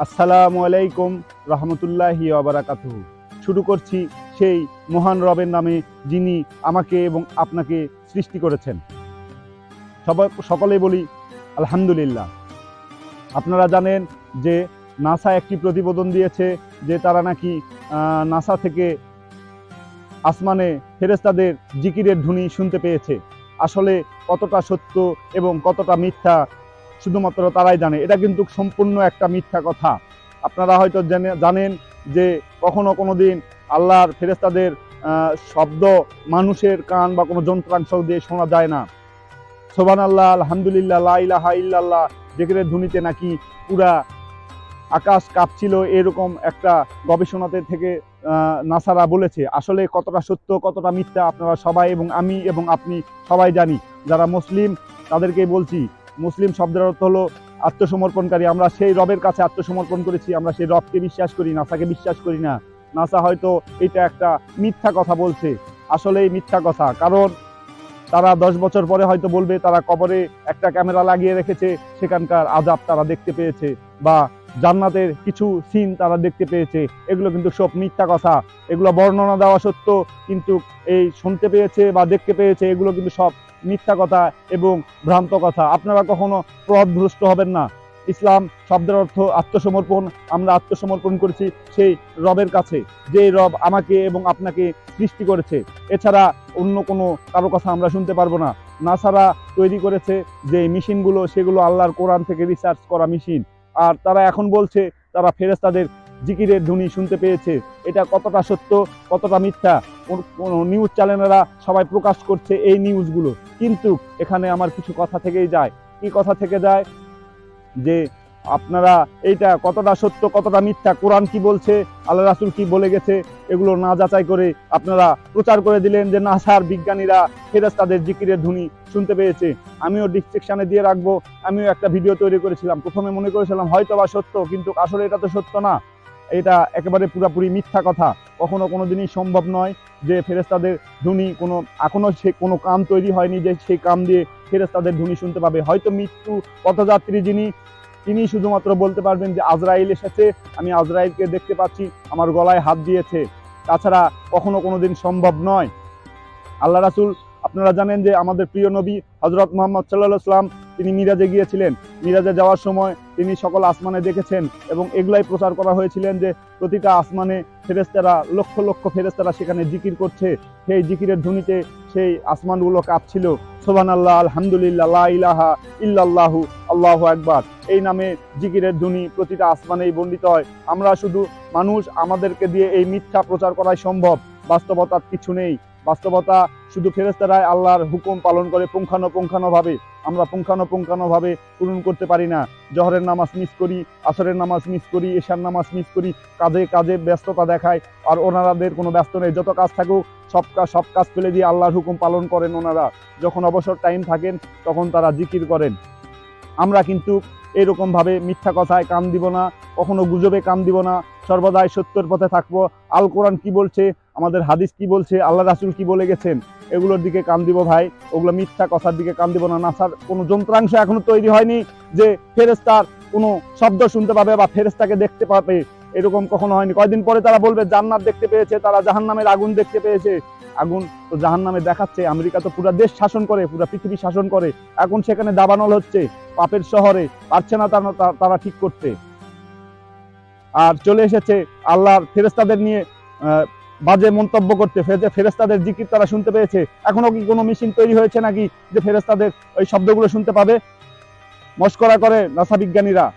আসসালামু আলাইকুম রহমতুল্লাহি আবরাকাতুহু শুরু করছি সেই মহান রবের নামে যিনি আমাকে এবং আপনাকে সৃষ্টি করেছেন। সবাই, সকলেই বলি আলহামদুলিল্লাহ। আপনারা জানেন যে নাসা একটি প্রতিবেদন দিয়েছে যে তারা নাকি নাসা থেকে আসমানে ফেরেস্তাদের জিকিরের ধ্বনি শুনতে পেয়েছে। আসলে কতটা সত্য এবং কতটা মিথ্যা শুধুমাত্র তারাই জানে। এটা কিন্তু সম্পূর্ণ একটা মিথ্যা কথা। আপনারা হয়তো জেনে- জানেন যে কখনো কোনো দিন আল্লাহর ফেরেস্তাদের শব্দ মানুষের কান বা কোনো যন্ত্রাংশ দিয়ে শোনা যায় না। সোবান আল্লাহ আলহামদুলিল্লাহ, লা ইলাহা ইল্লাল্লাহ যেখানে ধ্বনিতে নাকি পুরা আকাশ কাঁপছিল এরকম একটা গবেষণাতে থেকে নাসারা বলেছে। আসলে কতটা সত্য, কতটা মিথ্যা আপনারা সবাই এবং আমি এবং আপনি সবাই জানি। যারা মুসলিম তাদেরকে বলছি মুসলিম শব্দের অর্থ হলো আত্মসমর্পণকারী। আমরা সেই রবের কাছে আত্মসমর্পণ করেছি, আমরা সেই রবকে বিশ্বাস করি, নাসাকে বিশ্বাস করি না। নাসা হয়তো এটা একটা মিথ্যা কথা বলছে। আসলেই মিথ্যা কথা, কারণ তারা দশ বছর পরে হয়তো বলবে, তারা কবরে একটা ক্যামেরা লাগিয়ে রেখেছে, সেখানকার আজাব তারা দেখতে পেয়েছে, বা জান্নাতের কিছু সিন তারা দেখতে পেয়েছে। এগুলো কিন্তু সব মিথ্যা কথা। এগুলো বর্ণনা দেওয়া সত্য, কিন্তু এই শুনতে পেয়েছে বা দেখতে পেয়েছে, এগুলো কিন্তু সব মিথ্যা কথা এবং ভ্রান্ত কথা। আপনারা কখনো প্রভাবভ্রষ্ট হবেন না। ইসলাম শব্দের অর্থ আত্মসমর্পণ। আমরা আত্মসমর্পণ করেছি সেই রবের কাছে। যে রব আমাকে এবং আপনাকে সৃষ্টি করেছে। এছাড়া অন্য কোনো কারও কথা আমরা শুনতে পারব না। নাসারা তৈরি করেছে যে মেশিনগুলো, সেগুলো আল্লাহর কোরআন থেকে রিসার্চ করা মেশিন। আর তারা এখন বলছে, তারা ফেরেস্তাদের জিকিরের ধ্বনি শুনতে পেয়েছে। এটা কতটা সত্য, কতটা মিথ্যা? নিউজ চ্যানেলেরা সবাই প্রকাশ করছে এই নিউজগুলো কিন্তু এখানে আমার কিছু কথা থেকেই যায়। কি কথা থেকে যায়? যে আপনারা এইটা কতটা সত্য, কতটা মিথ্যা? কোরআন কি বলছে? আল্লাহ রাসুল কি বলে গেছে? এগুলো না যাচাই করে আপনারা প্রচার করে দিলেন যে নাসার বিজ্ঞানীরা ফেরেস্তাদের জিকিরের ধ্বনি শুনতে পেয়েছে। আমিও ডিসক্রিপশানে দিয়ে রাখব। আমিও একটা ভিডিও তৈরি করেছিলাম। প্রথমে মনে করেছিলাম হয়তো বা সত্য, কিন্তু আসলে এটা তো সত্য না। এটা একেবারে পুরাপুরি মিথ্যা কথা। কখনো কোনো দিনই সম্ভব নয় যে ফেরেস্তাদের ধ্বনি কোনো, এখনও সে কোনো কাম তৈরি হয়নি যে সেই কাম দিয়ে ফেরেস্তাদের ধ্বনি শুনতে পাবে। হয়তো মৃত্যু পথযাত্রী যিনি, তিনি শুধুমাত্র বলতে পারবেন যে আজরাইল এসেছে, আমি আজরাইলকে দেখতে পাচ্ছি, আমার গলায় হাত দিয়েছে। তাছাড়া কখনো কোনো দিন সম্ভব নয়। আল্লাহ রাসুল আপনারা জানেন যে আমাদের প্রিয় নবী হজরত মোহাম্মদ সাল্লাহ সাল্লাম তিনি মিরাজে গিয়েছিলেন। মিরাজে যাওয়ার সময় তিনি সকল আসমানে দেখেছেন এবং এগুলাই প্রচার করা হয়েছিলেন যে প্রতিটা আসমানে ফেরেস্তারা লক্ষ লক্ষ ফেরেস্তারা সেখানে জিকির করছে। সেই জিকিরের ধ্বনিতে সেই আসমানগুলো কাঁপছিল। সোবান আল্লাহ আলহামদুলিল্লাহ ইলাহা ইল্লাল্লাহু, আল্লাহ একবার এই নামে জিকিরের ধ্বনি প্রতিটা আসমানেই বর্ণিত হয়। আমরা শুধু মানুষ আমাদেরকে দিয়ে এই মিথ্যা প্রচার করাই সম্ভব, বাস্তবতার কিছু নেই। বাস্তবতা শুধু ফেরেস্তারাই আল্লাহর হুকুম পালন করে পুঙ্খানুপুঙ্খানুভাবে। আমরা পুঙ্খানুপুঙ্খানুভাবে পূরণ করতে পারি না। জহরের নামাজ মিস করি, আসরের নামাজ মিস করি, এশার নামাজ মিস করি, কাজে কাজে ব্যস্ততা দেখায়, আর ওনারাদের কোনো ব্যস্ত নেই। যত কাজ থাকুক, সব কাজ সব কাজ ফেলে দিয়ে আল্লাহর হুকুম পালন করেন ওনারা। যখন অবসর টাইম থাকেন, তখন তারা জিকির করেন। আমরা কিন্তু এরকমভাবে মিথ্যা কথায় কাম দিব না, কখনো গুজবে কাম দিব না, সর্বদাই সত্যর পথে থাকব। আল কোরআন কী বলছে? আমাদের হাদিস কি বলছে? আল্লাহ রাসুল কি বলে গেছেন? এগুলোর দিকে কান দিব ভাই, ওগুলো মিথ্যা কথার দিকে কান দিব না। নাসার কোনো যন্ত্রাংশ এখনও তৈরি হয়নি যে ফেরেস্তার কোনো শব্দ শুনতে পাবে বা ফেরেস্তাকে দেখতে পাবে। এরকম কখনো হয়নি। কয়দিন পরে তারা বলবে, জান্নাত দেখতে পেয়েছে, তারা জাহান্নামের আগুন দেখতে পেয়েছে। আগুন তো জাহান্নামে দেখাচ্ছে, আমেরিকা তো পুরো দেশ শাসন করে, পুরো পৃথিবী শাসন করে। এখন সেখানে দাবানল হচ্ছে, পাপের শহরে, পারছে না তারা ঠিক করতে। আর চলে এসেছে আল্লাহর ফেরেস্তাদের নিয়ে বাজে মন্তব্য করতে। ফেরে- ফেরেস্তাদের জিকির তারা শুনতে পেয়েছে। এখনও কি কোনো মেশিন তৈরি হয়েছে নাকি যে ফেরেস্তাদের ওই শব্দগুলো শুনতে পাবে? মস্করা করে নাসা বিজ্ঞানীরা।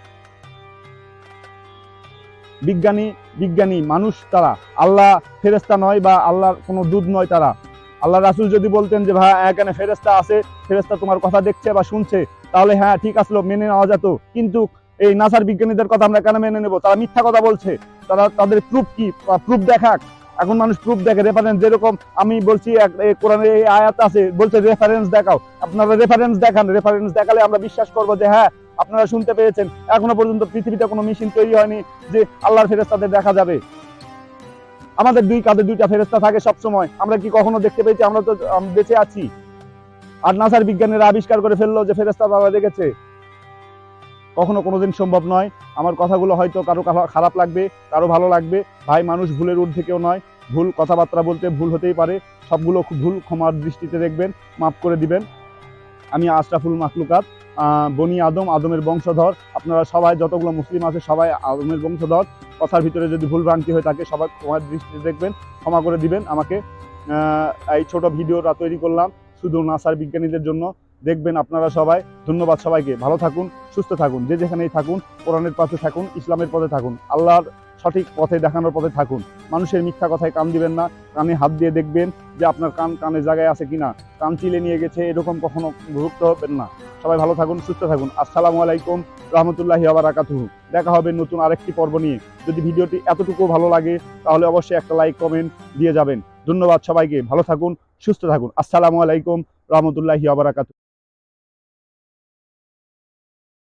বিজ্ঞানী বিজ্ঞানী মানুষ তারা। আল্লাহ ফেরেস্তা নয় বা আল্লাহর কোনো দুধ নয় তারা। আল্লাহ রাসুল যদি বলতেন যে, ভাই, এখানে ফেরেস্তা আছে ফেরেস্তা তোমার কথা দেখছে বা শুনছে, তাহলে হ্যাঁ ঠিক আসলো, মেনে নেওয়া যেত। কিন্তু এই নাসার বিজ্ঞানীদের কথা আমরা কেন মেনে নেব? তারা মিথ্যা কথা বলছে। তারা তাদের প্রুফ কি? প্রুফ দেখাক। এখন মানুষ প্রুফ দেখে। রেফারেন্স যেরকম আমি বলছি এই আয়াত আছে, বলছে রেফারেন্স দেখাও। আপনারা রেফারেন্স দেখান। রেফারেন্স দেখালে আমরা বিশ্বাস করব যে হ্যাঁ আপনারা শুনতে পেয়েছেন। এখনও পর্যন্ত পৃথিবীতে কোনো মেশিন তৈরি হয়নি যে আল্লাহর ফেরেস্তাদের দেখা যাবে। আমাদের দুই কাঁধে দুইটা ফেরেস্তা থাকে সব সময় আমরা কি কখনো দেখতে পেয়েছি? আমরা তো বেঁচে আছি। আর নাসার বিজ্ঞানীরা আবিষ্কার করে ফেলল যে ফেরেস্তা বাবা দেখেছে। কখনো কোনোদিন সম্ভব নয়। আমার কথাগুলো হয়তো কারও খারাপ লাগবে, কারও ভালো লাগবে। ভাই, মানুষ ভুলের ঊর্ধ্বে কেউ নয়। ভুল কথাবার্তা বলতে ভুল হতেই পারে। সবগুলো ভুল ক্ষমার দৃষ্টিতে দেখবেন, মাফ করে দিবেন। আমি আশরাফুল মাকলুকাত বনি আদম, আদমের বংশধর। আপনারা সবাই যতগুলো মুসলিম আছে, সবাই আদমের বংশধর। কথার ভিতরে যদি ভুল ভ্রান্তি হয়ে থাকে, সবাই ক্ষমার দৃষ্টিতে দেখবেন, ক্ষমা করে দিবেন। আমাকে এই ছোট ভিডিওটা তৈরি করলাম শুধু নাসার বিজ্ঞানীদের জন্য। দেখবেন আপনারা সবাই। ধন্যবাদ সবাইকে। ভালো থাকুন, সুস্থ থাকুন, যে যেখানেই থাকুন, কোরআনের পথে থাকুন, ইসলামের পথে থাকুন, আল্লাহর সঠিক পথে দেখানোর পথে থাকুন। মানুষের মিথ্যা কথায় কান দিবেন না, কানে হাত দিয়ে দেখবেন যে আপনার কান কানে জায়গায় আছে কিনা। কান চিলে নিয়ে গেছে, এরকম কখনো ভুক্ত হবেন না। সবাই ভালো থাকুন, সুস্থ থাকুন। আসসালামু আলাইকুম রহমতুল্লাহি আবারাকাতুহু দেখা হবে নতুন আরেকটি পর্ব নিয়ে। যদি ভিডিওটি এতটুকু ভালো লাগে, তাহলে অবশ্যই একটা লাইক, কমেন্ট দিয়ে যাবেন। ধন্যবাদ সবাইকে। ভালো থাকুন, সুস্থ থাকুন। আসসালামু আলাইকুম রহমতুল্লাহি আবারাকাতুহু